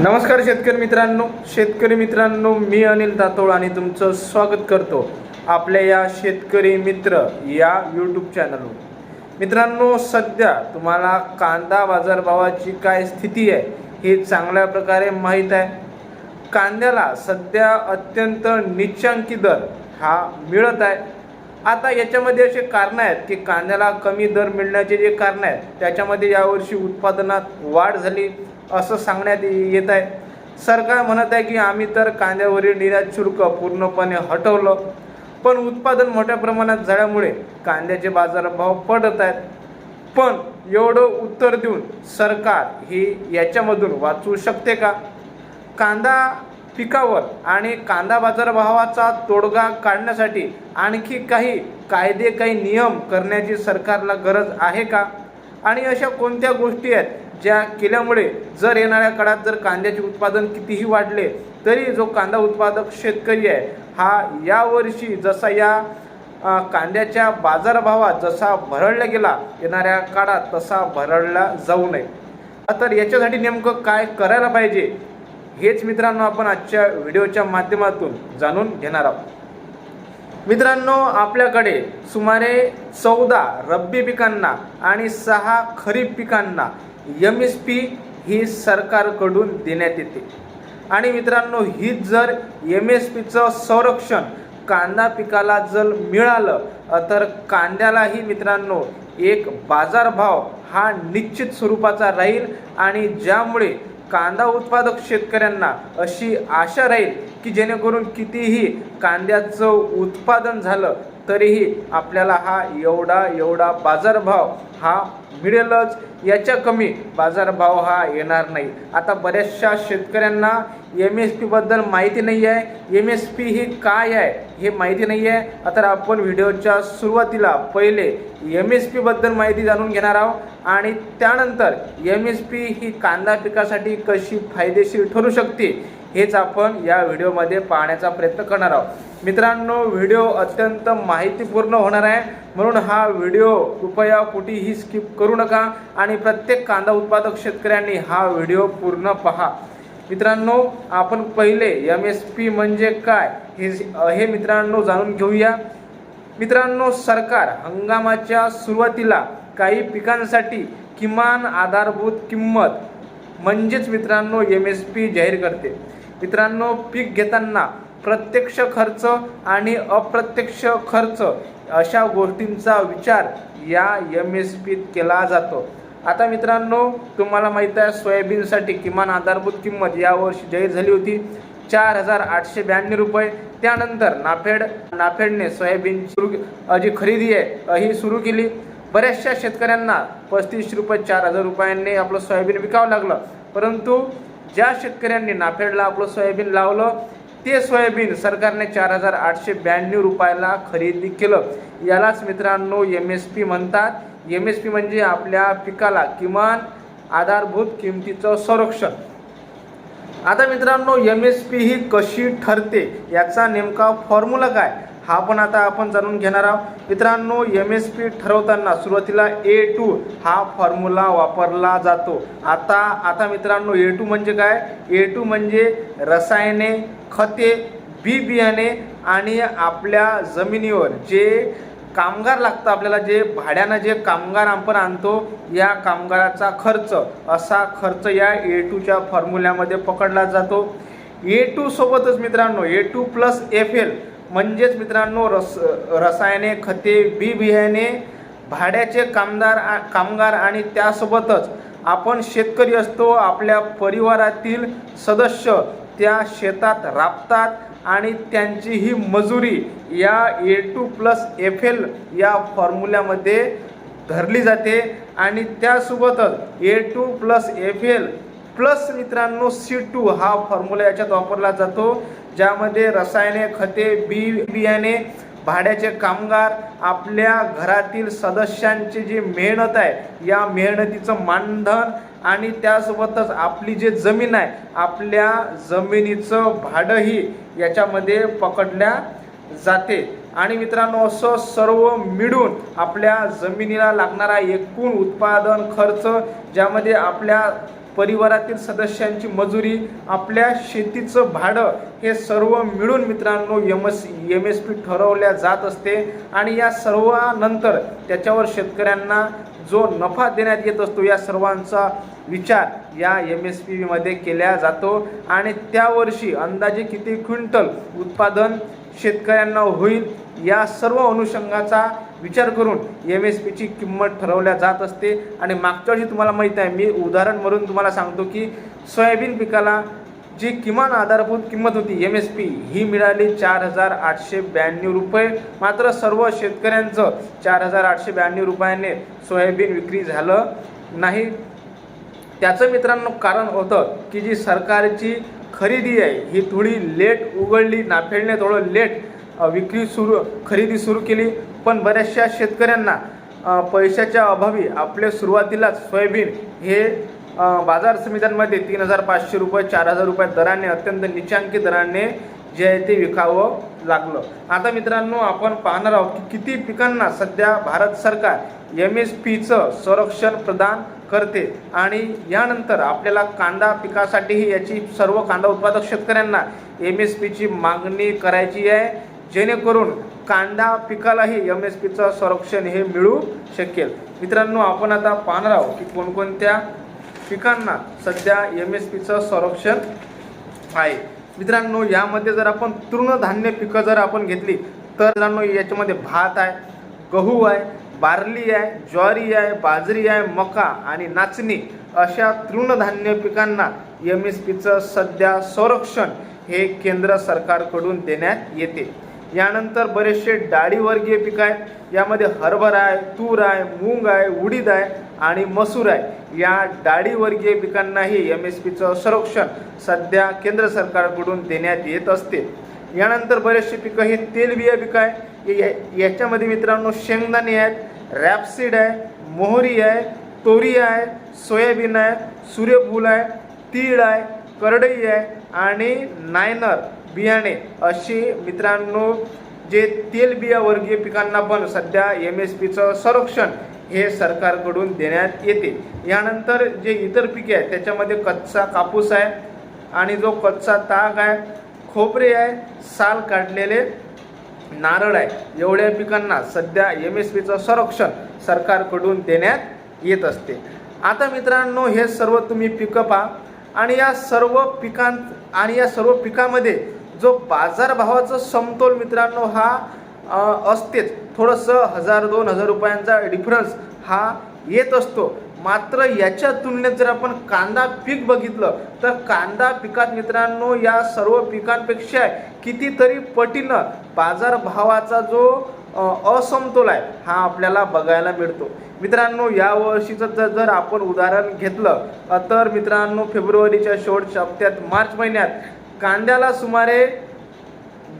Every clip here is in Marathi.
नमस्कार शेतकरी मित्रांनो. शेतकरी मित्रांनो मी अनिल दातोळ आणि तुमचं स्वागत करतो आपल्या या शेतकरी मित्र या यूट्यूब चॅनलवर मित्रांनो सध्या तुम्हाला कांदा बाजारभावाची काय स्थिती आहे हे चांगल्या प्रकारे माहीत आहे. कांद्याला सध्या अत्यंत निच्चांकी दर हा मिळत आहे. आता याच्यामध्ये असे कारणं आहेत की कांद्याला कमी दर मिळण्याचे जे कारणं आहेत त्याच्यामध्ये यावर्षी उत्पादनात वाढ झाली. असं सांगण्यात येत आहे. सरकार म्हणत आहे की आम्ही तर कांद्यावरील निर्यात शुल्क पूर्णपणे हटवलं पण उत्पादन मोठ्या प्रमाणात झाल्यामुळे कांद्याचे बाजारभाव पडत आहेत. पण एवढं उत्तर देऊन सरकार ही याच्यामधून वाचू शकते का? कांदा पिकावर आणि कांदा बाजारभावाचा तोडगा काढण्यासाठी आणखी काही कायदे काही नियम करण्याची सरकारला गरज आहे का? आणि अशा कोणत्या गोष्टी आहेत ज्या केल्यामुळे जर येणाऱ्या काळात जर कांद्याचे उत्पादन कितीही वाढले तरी जो कांदा उत्पादक शेतकरी आहे हा यावर्षी जसा या कांद्याच्या बाजारभावात जसा भरडला गेला येणाऱ्या काळात तसा भरडला जाऊ नये. तर याच्यासाठी नेमकं काय करायला पाहिजे हेच मित्रांनो आपण आजच्या व्हिडिओच्या माध्यमातून जाणून घेणार आहोत. मित्रांनो आपल्याकडे सुमारे चौदा रब्बी पिकांना आणि सहा खरीप पिकांना एम एस पी ही सरकारकडून देण्यात येते. आणि मित्रांनो हीच जर एम एस पीचं संरक्षण कांदा पिकाला जर मिळालं तर कांद्यालाही मित्रांनो एक बाजारभाव हा निश्चित स्वरूपाचा राहील आणि ज्यामुळे कांदा उत्पादक शेतकऱ्यांना अशी आशा राहील की जेणेकरून कितीही कांद्याचं उत्पादन झालं तरीही आपल्याला हा एवढा एवढा बाजारभाव हा मिळेलच याच्या कमी बाजारभाव हा येणार नाही. आता बऱ्याचशा शेतकऱ्यांना एम एस पीबद्दल माहिती नाही आहे. एम एस पी ही काय आहे हे माहिती नाही आहे. तर आपण व्हिडिओच्या सुरुवातीला पहिले एम एस पीबद्दल माहिती जाणून घेणार आहोत. आणि त्यानंतर एम एस पी ही कांदा पिकासाठी कशी फायदेशीर ठरू शकते हेच आपण या व्हिडिओमध्ये पाहण्याचा प्रयत्न करणार आहोत. मित्रांनो व्हिडिओ अत्यंत माहितीपूर्ण होणार आहे. म्हणून हा व्हिडिओ कृपया कुठेही स्किप करू नका आणि प्रत्येक कांदा उत्पादक शेतकऱ्यांनी हा व्हिडिओ पूर्ण पहा. मित्रांनो आपण पहिले एम एस पी म्हणजे काय हे हे मित्रांनो जाणून घेऊया. मित्रांनो सरकार हंगामाच्या सुरुवातीला काही पिकांसाठी किमान आधारभूत किंमत म्हणजेच मित्रांनो एम एस पी जाहीर करते. मित्रांनो पीक घेताना प्रत्यक्ष खर्च आणि अप्रत्यक्ष खर्च अशा गोष्टींचा विचार या एम एस पीत केला जातो. आता मित्रांनो तुम्हाला माहीत आहे सोयाबीनसाठी किमान आधारभूत किंमत यावर्षी जाहीर झाली होती. चार हजार आठशे ब्याण्णव रुपये. त्यानंतर नाफेड नाफेडने सोयाबीन सुरू जी खरेदी आहे ही सुरू केली. बऱ्याचशा शेतकऱ्यांना पस्तीस रुपये चार हजार रुपयांनी आपलं सोयाबीन विकावं लागलं. परंतु ज्या शेतकऱ्यांनी नाफेडला आपलं सोयाबीन लावलं ते सोयाबीन सरकारने चार हजार आठशे ब्याण्णव रुपयाला खरेदी केलं. यालाच मित्रांनो एम एस पी म्हणतात. एम एस पी म्हणजे आपल्या पिकाला किमान आधारभूत किमतीचं संरक्षण. आता मित्रांनो एम एस पी ही कशी ठरते? याचा नेमका फॉर्म्युला काय? हा पण आता आपण जाणून घेणार आहोत. मित्रांनो एम एस पी ठरवताना सुरुवातीला ए टू हा फॉर्म्युला वापरला जातो. आता आता मित्रांनो ए टू म्हणजे काय? ए टू म्हणजे रसायने खते बी बियाणे आणि आपल्या जमिनीवर जे कामगार लागतं आपल्याला जे भाड्यानं जे कामगार आपण आणतो या कामगाराचा खर्च असा खर्च या ए टूच्या फॉर्म्युल्यामध्ये पकडला जातो. ए टू सोबतच मित्रांनो A two plus F L म्हणजेच मित्रांनो रस रसायने खते बी बियाणे भाड्याचे कामदार कामगार आणि त्यासोबतच आपण शेतकरी असतो आपल्या परिवारातील सदस्य त्या शेतात राबतात आणि त्यांची ही मजुरी या A two plus F L या फॉर्म्युल्यामध्ये धरली जाते आणि त्यासोबतच A two plus F L plus मित्रांनो सी टू हा फॉर्म्युला याच्यात वापरला जातो ज्यामध्ये रसायने खते बी बियाणे भाड्याचे कामगार आपल्या घरातील सदस्यांची जी मेहनत आहे या मेहनतीचं मानधन आणि त्यासोबतच आपली जे जमीन आहे आपल्या जमिनीचं भाडंही याच्यामध्ये पकडल्या जाते. आणि मित्रांनो असं सर्व मिळून आपल्या जमिनीला लागणारा एकूण उत्पादन खर्च ज्यामध्ये आपल्या परिवारातील सदस्यांची मजुरी आपल्या शेतीचं भाडं हे सर्व मिळून मित्रांनो M S M S P ठरवल्या जात असते. आणि या सर्वानंतर त्याच्यावर शेतकऱ्यांना जो नफा देण्यात येत असतो या सर्वांचा विचार या एम एस पीमध्ये केला जातो. आणि त्यावर्षी अंदाजे किती क्विंटल उत्पादन शेतकऱ्यांना होईल या सर्व अनुषंगाचा विचार करून एम एस पीची किंमत ठरवल्या जात असते. आणि मागच्या वर्षी तुम्हाला माहीत आहे मी उदाहरण म्हणून तुम्हाला सांगतो की सोयाबीन पिकाला जी किमान आधारभूत किंमत होती एम एस पी ही मिळाली चार हजार आठशे ब्याण्णव रुपये. मात्र सर्व शेतकऱ्यांचं चार हजार आठशे ब्याण्णव रुपयाने सोयाबीन विक्री झालं नाही. त्याचं मित्रांनो कारण होतं की जी सरकारची खरेदी आहे ही थोडी लेट उघडली नाफेडणे थोडं लेट विक्री सुरू खरेदी सुरू केली पण बऱ्याचशा शेतकऱ्यांना पैशाच्या अभावी आपले सुरुवातीलाच सोयाबीन हे बाजार समित्यांमध्ये तीन हजार पाचशे रुपये चार हजार रुपये दराने अत्यंत निचांकी दराने जे आहे ते विकावं लागलं. आता मित्रांनो आपण पाहणार आहोत की किती पिकांना सध्या भारत सरकार एम एस पीचं संरक्षण प्रदान करते आणि यानंतर आपल्याला कांदा पिकासाठीही याची सर्व कांदा उत्पादक शेतकऱ्यांना एम एस पीची मागणी करायची आहे. जेणेकरून कांदा पिकालाही एम एस पीचं संरक्षण हे मिळू शकेल. मित्रांनो आपण आता पाहणार आहोत की कोणकोणत्या पिकांना सध्या एम एस पीचं संरक्षण आहे. मित्रांनो यामध्ये जर आपण तृणधान्य पिकं जर आपण घेतली तर मित्रांनो याच्यामध्ये भात आहे गहू आहे बार्ली आहे ज्वारी आहे बाजरी आहे मका आणि नाचणी अशा तृणधान्य पिकांना एम एस पीचं सध्या संरक्षण हे केंद्र सरकारकडून देण्यात येते. यानंतर बरेचसे डाळीवर्गीय पिकं आहेत. यामध्ये हरभरा आहे तूर आहे मूग आहे उडीद आहे आणि मसूर आहे. या डाळीवर्गीय पिकांनाही एम एस पीचं संरक्षण सध्या केंद्र सरकारकडून देण्यात येत असते. यानंतर बरेचसे पिकं हे तेलबिया पिकं आहे या- याच्यामध्ये मित्रांनो शेंगदाणे आहेत रॅपसीड आहे मोहरी आहे तोरी आहे सोयाबीन आहे सूर्यफूल आहे तीळ आहे करडई आहे आणि नायनर. बियाणे. अशी मित्रांनो जे तेलबिया वर्गीय पिकांना पण सध्या एम एस पीचं संरक्षण हे सरकारकडून देण्यात येते. यानंतर जे इतर पिके आहेत त्याच्यामध्ये कच्चा कापूस आहे आणि जो कच्चा ताग आहे खोबरे आहे साल काढलेले नारळ आहे. एवढ्या पिकांना सध्या एम एस पीचं संरक्षण सरकारकडून देण्यात येत असते. आता मित्रांनो हे सर्व तुम्ही पिकं पहा आणि या सर्व पिकां आणि या सर्व पिकामध्ये जो बाजारभावाचा समतोल मित्रांनो हा असतेच. थोडंसं हजार दोन हजार रुपयांचा डिफरन्स हा येत असतो. मात्र याच्या तुलनेत जर आपण कांदा पीक बघितलं तर कांदा पिकात मित्रांनो या सर्व पिकांपेक्षा कितीतरी पटीनं बाजारभावाचा जो असमतोल आहे हा आपल्याला बघायला मिळतो. मित्रांनो या वर्षीचं जर जर आपण उदाहरण घेतलं तर मित्रांनो फेब्रुवारीच्या शेवटच्या हप्त्यात मार्च महिन्यात कांद्याला सुमारे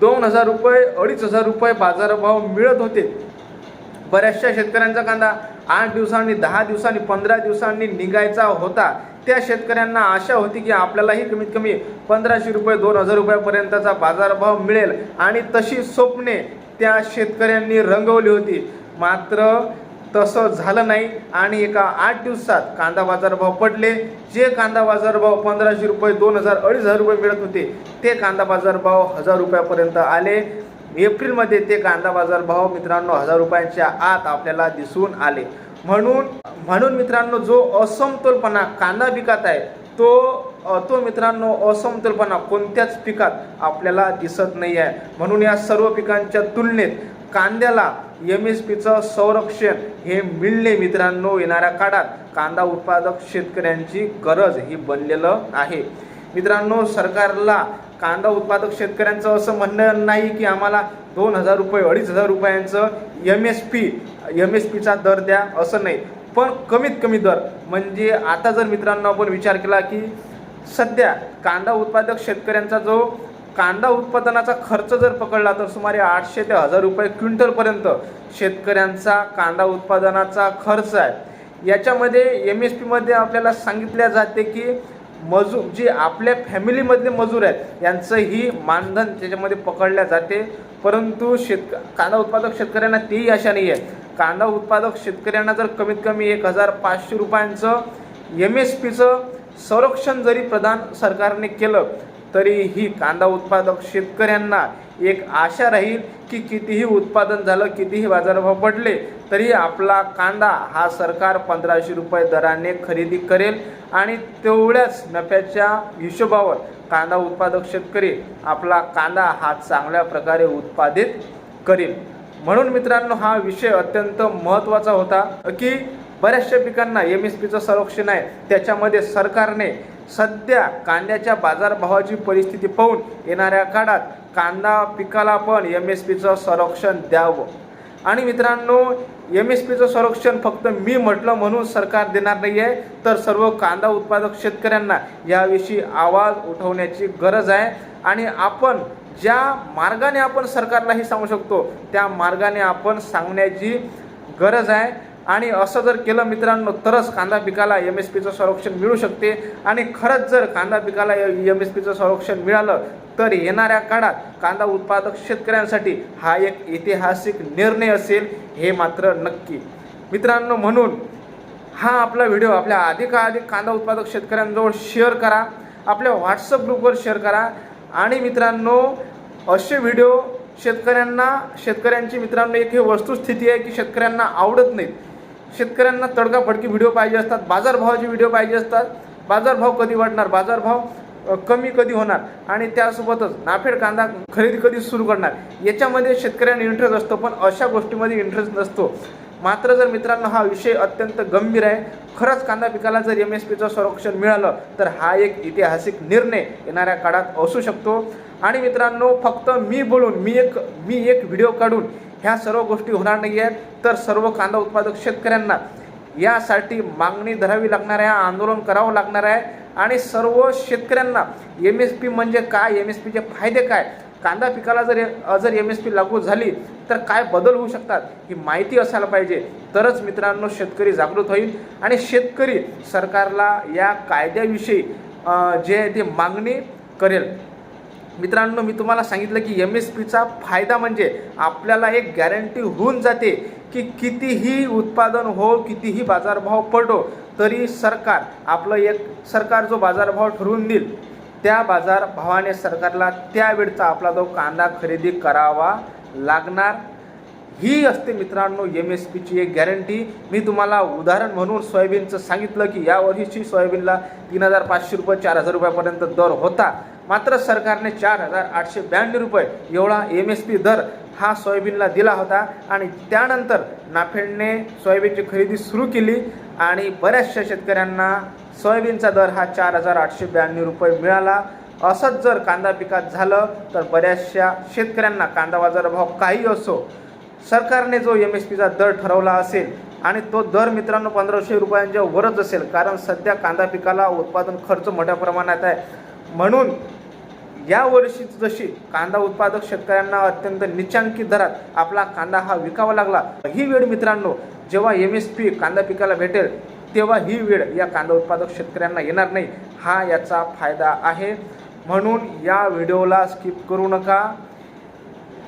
दोन हजार रुपये अडीच हजार रुपये बाजारभाव मिळत होते. बऱ्याचशा शेतकऱ्यांचा कांदा आठ दिवसांनी दहा दिवसांनी पंधरा दिवसांनी निघायचा होता. त्या शेतकऱ्यांना आशा होती की आपल्यालाही कमीत कमी पंधराशे रुपये दोन हजार रुपयापर्यंतचा बाजारभाव मिळेल. आणि तशी स्वप्ने त्या शेतकऱ्यांनी रंगवली होती. मात्र तसं झालं नाही आणि एका आठ दिवसात कांदा बाजारभाव पडले. जे कांदा बाजारभाव पंधराशे रुपये दोन हजार अडीच हजार रुपये मिळत होते ते कांदा बाजारभाव हजार रुपयापर्यंत आले. एप्रिलमध्ये ते कांदा बाजारभाव मित्रांनो हजार रुपयांच्या आत आपल्याला दिसून आले. म्हणून म्हणून मित्रांनो जो असमतोलपणा कांदा पिकात आहे तो तो मित्रांनो असमतोलपणा कोणत्याच पिकात आपल्याला दिसत नाही आहे म्हणून या सर्व पिकांच्या तुलनेत कांद्याला एम एस पीचं संरक्षण हे मिळणे मित्रांनो येणाऱ्या काळात. कांदा उत्पादक शेतकऱ्यांची गरज ही बनलेलं आहे. मित्रांनो सरकारला कांदा उत्पादक शेतकऱ्यांचं असं म्हणणं नाही की आम्हाला दोन हजार रुपये अडीच हजार रुपयांचं M S P M S पीचा दर द्या असं नाही. पण कमीत कमी दर. म्हणजे आता जर मित्रांनो आपण विचार केला की सध्या कांदा उत्पादक शेतकऱ्यांचा जो कांदा उत्पादनाचा खर्च जर पकडला तर सुमारे आठशे ते हजार रुपये क्विंटलपर्यंत शेतकऱ्यांचा कांदा उत्पादनाचा खर्च आहे. याच्यामध्ये एम एस पीमध्ये आपल्याला सांगितल्या जाते की मजूर जे आपल्या फॅमिलीमधले मजूर आहेत यांचंही मानधन त्याच्यामध्ये पकडल्या जाते. परंतु शेतक कांदा उत्पादक शेतकऱ्यांना तेही आशा नाही आहे कांदा उत्पादक शेतकऱ्यांना जर कमीत कमी एक हजार पाचशे रुपयांचं एम एस पीचं संरक्षण जरी प्रदान सरकारने केलं तरीही कांदा उत्पादक शेतकऱ्यांना एक आशा राहील की कितीही उत्पादन झालं कितीही बाजारभाव पडले तरी आपला कांदा हा सरकार पंधराशे रुपये दराने खरेदी करेल आणि तेवढ्याच नफ्याच्या हिशोबावर कांदा उत्पादक शेतकरी आपला कांदा हा चांगल्या प्रकारे उत्पादित करेल. म्हणून मित्रांनो हा विषय अत्यंत महत्त्वाचा होता की बऱ्याचशा पिकांना एम एस पीचं संरक्षण आहे. त्याच्यामध्ये सरकारने सध्या कांद्याच्या बाजारभावाची परिस्थिती पाहून येणाऱ्या काळात कांदा पिकाला पण एम एस पीचं संरक्षण द्यावं. आणि मित्रांनो एम एस पीचं संरक्षण फक्त मी म्हटलं म्हणून सरकार देणार नाही आहे तर सर्व कांदा उत्पादक शेतकऱ्यांना याविषयी आवाज उठवण्याची गरज आहे. आणि आपण ज्या मार्गाने आपण सरकारलाही सांगू शकतो त्या मार्गाने आपण सांगण्याची गरज आहे. आणि असं जर केलं मित्रांनो तरच कांदा पिकाला एम एस पीचं संरक्षण मिळू शकते. आणि खरंच जर कांदा पिकाला एम एस पीचं संरक्षण मिळालं तर येणाऱ्या काळात कांदा उत्पादक शेतकऱ्यांसाठी हा एक ऐतिहासिक निर्णय असेल हे मात्र नक्की. मित्रांनो म्हणून हा आपला व्हिडिओ आपल्या अधिकाधिक कांदा उत्पादक शेतकऱ्यांजवळ शेअर करा आपल्या व्हॉट्सअप ग्रुपवर शेअर करा. आणि मित्रांनो असे व्हिडिओ शेतकऱ्यांना शेतकऱ्यांची मित्रांनो एक ही वस्तुस्थिती आहे की शेतकऱ्यांना आवडत नाहीत. शेतकऱ्यांना तडकाफडकी व्हिडिओ पाहिजे असतात बाजारभावाचे व्हिडिओ पाहिजे असतात. बाजारभाव कधी वाढणार? बाजारभाव कमी कधी होणार? आणि त्यासोबतच नाफेड कांदा खरेदी कधी सुरू करणार? याच्यामध्ये शेतकऱ्यांना इंटरेस्ट असतो पण अशा गोष्टीमध्ये इंटरेस्ट नसतो. मात्र जर मित्रांनो हा विषय अत्यंत गंभीर आहे. खरंच कांदा पिकाला जर एम एस पीचं संरक्षण मिळालं तर हा एक ऐतिहासिक निर्णय येणाऱ्या काळात असू शकतो. आणि मित्रांनो फक्त मी बोलून मी एक मी एक व्हिडिओ काढून ह्या सर्व गोष्टी होणार नाही आहेत तर सर्व कांदा उत्पादक शेतकऱ्यांना यासाठी मागणी धरावी लागणार आहे आंदोलन करावं लागणार आहे. आणि सर्व शेतकऱ्यांना एम एस पी म्हणजे काय एम एस पीचे फायदे काय? कांदा पिकाला जर जर एम एस पी लागू झाली तर काय बदल होऊ शकतात ही माहिती असायला पाहिजे. तरच मित्रांनो शेतकरी जागृत होईल. आणि शेतकरी सरकारला या कायद्याविषयी जे आहे ते मागणी करेल. मित्रांनो मी तुम्हाला सांगितलं की एम एस पीचा फायदा म्हणजे आपल्याला एक गॅरंटी होऊन जाते की कितीही उत्पादन हो कितीही बाजारभाव पडो तरी सरकार आपलं एक सरकार जो बाजारभाव ठरवून देईल त्या बाजारभावाने सरकारला त्यावेळचा आपला जो कांदा खरेदी करावा लागणार. ही असते मित्रांनो एम एस पीची एक गॅरंटी मी तुम्हाला उदाहरण म्हणून सोयाबीनचं सांगितलं की या वर्षीची सोयाबीनला तीन हजार पाचशे रुपये चार हजार रुपयापर्यंत दर होता. मात्र सरकारने चार हजार आठशे ब्याण्णव रुपये एवढा एम एस पी दर हा सोयाबीनला दिला होता आणि त्यानंतर नाफेडने सोयाबीनची खरेदी सुरू केली आणि बऱ्याचशा शेतकऱ्यांना सोयाबीनचा दर हा चार हजार आठशे ब्याण्णव रुपये मिळाला. असंच जर कांदा पिकात झालं तर बऱ्याचशा शेतकऱ्यांना कांदा बाजारभाव काही असो सरकारने जो एम एस पीचा दर ठरवला असेल आणि तो दर मित्रांनो पंधराशे रुपयांच्या वरच असेल कारण सध्या कांदा पिकाला उत्पादन खर्च मोठ्या प्रमाणात आहे. म्हणून या वर्षी जशी कांदा उत्पादक शेतकऱ्यांना अत्यंत निचांकी दरात आपला कांदा हा विकावा लागला ही वेळ मित्रांनो जेव्हा एम एस पी कांदा पिकाला भेटेल तेव्हा ही वेळ या कांदा उत्पादक शेतकऱ्यांना येणार नाही हा याचा फायदा आहे. म्हणून या व्हिडिओला स्किप करू नका.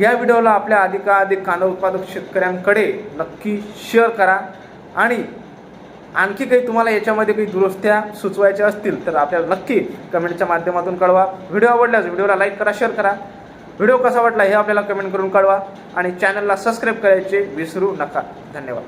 या व्हिडिओला आपल्या अधिकाधिक कांदा उत्पादक शेतकऱ्यांकडे नक्की शेअर करा. आणि आणखी काही तुम्हाला याच्यामध्ये काही दुरुस्त्या सुचवायच्या असतील तर आपल्याला नक्की कमेंटच्या माध्यमातून कळवा. व्हिडिओ आवडल्यास व्हिडिओला लाईक करा शेअर करा. व्हिडिओ कसा वाटला हे आपल्याला कमेंट करून कळवा. आणि चॅनलला सबस्क्राईब करायचे विसरू नका. धन्यवाद.